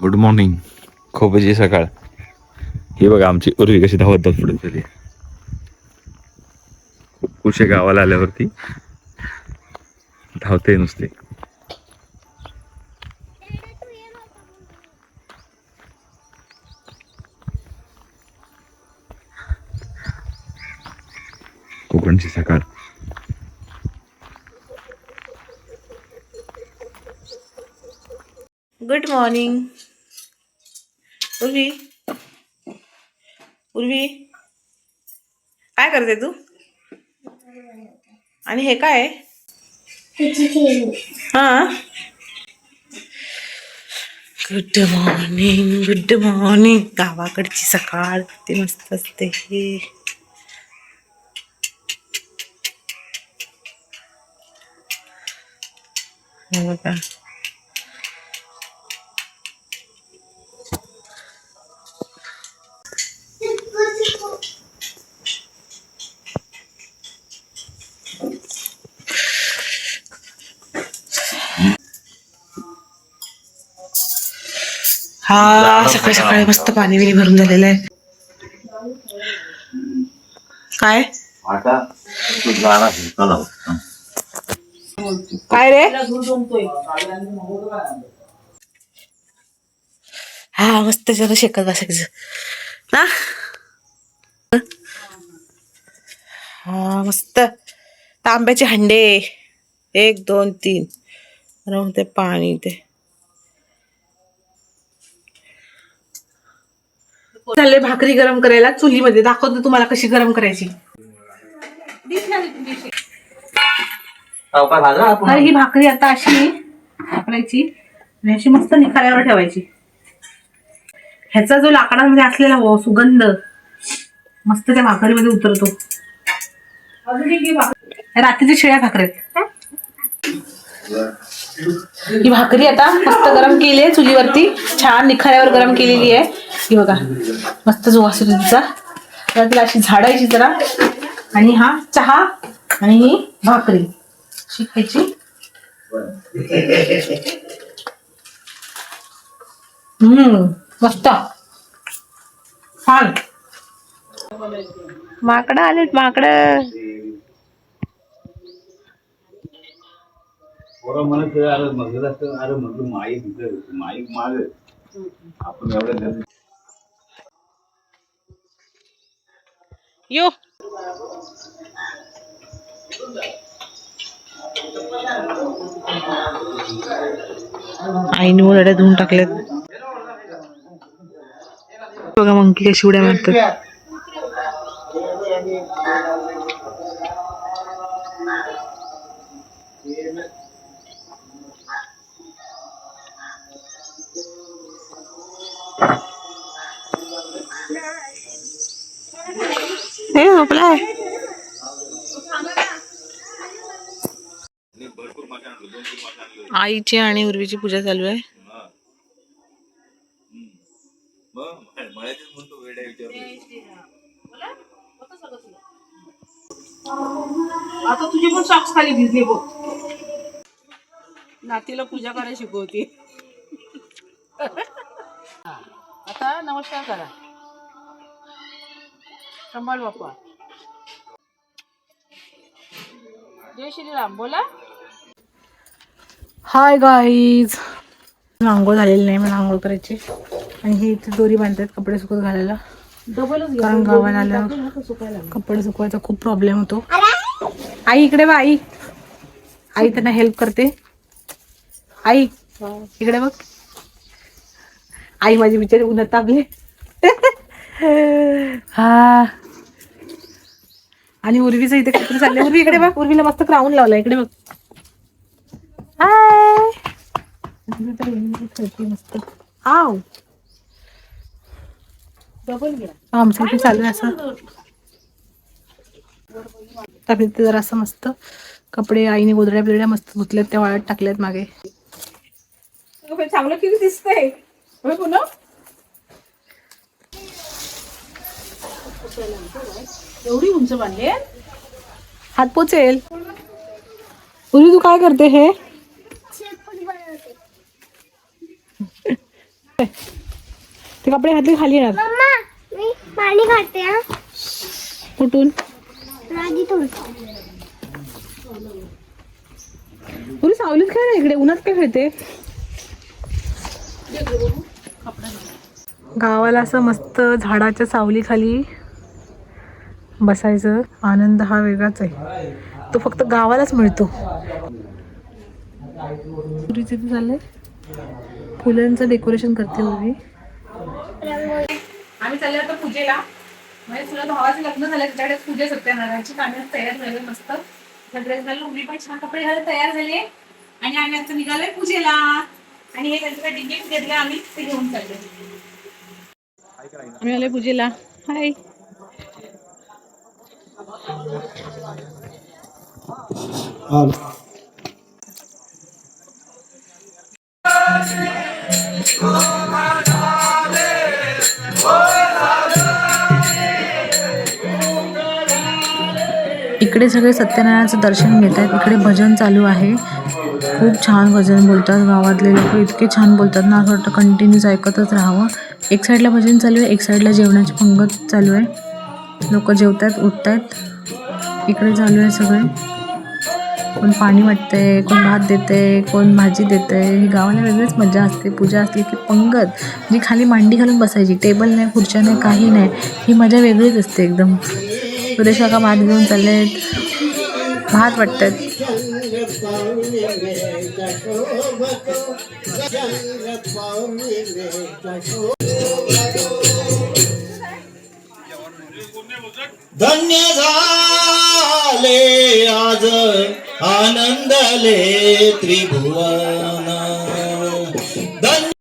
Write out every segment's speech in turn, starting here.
Good morning खोपची सकाळ. ही बघा आमची उर्वी कशी धावत धावत पुढे गेली खूप खुश आहे गावाला आल्यावरती धावते नुसते. कोकणची सकाळ. Good morning Urvi. उर्वी. काय करते तू? आणि हे काय? हा. गुड मॉर्निंग गुड मॉर्निंग गावाकडची सकाळ ते मस्त असते. हे बघा. हा सकाळी सकाळी मस्त पाणी बिणी भरून झालेलं आहे. काय? काय रे? हा मस्त जरा शेकत बसायचं. ना हा मस्त. तांब्याचे हंडे. एक दोन तीन. ते पाणी ते चालले भाकरी गरम करायला चुलीमध्ये दाखवते तुम्हाला कशी गरम करायची. तर ही भाकरी आता अशी वापरायची आणि अशी मस्त निखाऱ्यावर ठेवायची. ह्याचा जो लाकडामध्ये असलेला व सुगंध मस्त त्या भाकरीमध्ये उतरतो. रात्रीच्या शिळ्या भाकऱ्या ही भाकरी आता मस्त गरम केली आहे चुलीवरती. छान निखाऱ्यावर गरम केलेली आहे. ही बघा मस्त जो वास येतो तिचा. तर तिला अशी झाडायची जरा. आणि हा चहा आणि ही भाकरी. अशी खायची. हम्म मस्त. छान. माकडं आलेत माकडं. म्हणत अरे मग अरे म्हटलं माईक माग. आपण एवढं यो आईने उरड्या धुवून टाकल्यात बघा मंकी कशी उड्या मारतात हे झोपलाय आईची आणि उर्वीची पूजा चालू आहे. आता तुझी पण सॉक्स खाली भिजले बघ. नातीला पूजा करायला शिकवते. आता नमस्कार करा. संभाळ बाप्पा जय श्रीराम बोला. हाय गाईज आंघोळ झालेली नाही मला आंघोळ करायची आणि हे इथे दोरी बांधतात कपडे सुकत घालायला. कारण गावाला आल्यावर सुकायला कपडे सुकवायचा खूप प्रॉब्लेम होतो. आई इकडे बा आई. आई त्यांना हेल्प करते. आई इकडे बघ. आई माझी बिचारी उन्हात तापले. हा. आणि उर्वीचं इथे कपडे चालले उर्वी इकडे बघ. उर्वीला मस्त क्राऊन लावला इकडे बघ. मस्त आव. आमचं इथे चालू आहे असं. जरा असं मस्त. कपडे आईने गोदड्या बिदड्या मस्त धुतल्यात त्या वाळत टाकल्यात मागे. चांगलं किती दिसतंय. पुन्हा? एवढी उंच बांधली हात पोचेल. उर्वी तू काय करते हे? ते कपडे घातले खाली येणार? मम्मा मी पाणी हा. कुठून? उरी सावलीत खेळ इकडे? उन्हात काय खेळते? गावाला असं मस्त झाडाच्या सावलीखाली बसायचं. आनंद हा वेगळाच आहे. तो फक्त गावालाच मिळतो. झालंय फुलांचं डेकोरेशन करते उरी आम्ही चालले होतो पूजेला. म्हणजे तुला भावाचं लग्न झालं त्याच्याकडे पूजा सत्यनारायणची कामे तयार झाले मस्त. ड्रेस घालून उभी पण छान कपडे घालून तयार झाले आणि आम्ही आता निघालोय पूजेला. आणि हे त्यांचं डिगेट घेतले आम्ही ते घेऊन चालले आम्ही आलोय पूजेला. हाय इकडे सगळे सत्यनारायणाचं दर्शन घेत आहेत इकडे भजन चालू आहे. खूप छान भजन बोलतात गावातले लोक. इतके छान बोलतात ना असं वाटतं कंटिन्यूच ऐकतच राहावं. एक साईडला भजन चालू आहे एक साईडला जेवणाची पंगत चालू आहे. लोक जेवतात उठतात इकडे चालू आहे सगळे. कोण पाणी वाटतंय कोण भात देते कोण भाजी देते ही गावाला वेगळीच मजा असते. पूजा असली की पंगत. जी खाली मांडी घालून बसायची टेबल नाही खुर्च्या नाही काही नाही. ही मजा वेगळीच असते एकदम. सुरेश काका भात घेऊन चाललेत. भात वाटतात. धन्य झाले आज आनंदले त्रिभुवन. धन्य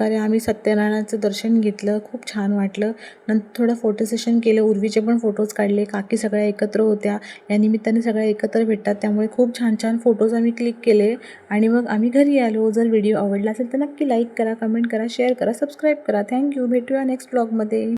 प्रकारे आम्ही सत्यनारायणाचं दर्शन घेतलं खूप छान वाटलं. नंतर थोडं फोटो सेशन केलं उर्वीचे पण फोटोज काढले काकी सगळ्या एकत्र होत्या. या निमित्ताने सगळ्या एकत्र भेटतात त्यामुळे खूप छान छान फोटोज आम्ही क्लिक केले. आणि मग आम्ही घरी आलो. जर व्हिडिओ आवडला असेल तर नक्की लाईक करा कमेंट करा शेअर करा सबस्क्राईब करा. थँक्यू भेटूया नेक्स्ट ब्लॉगमध्ये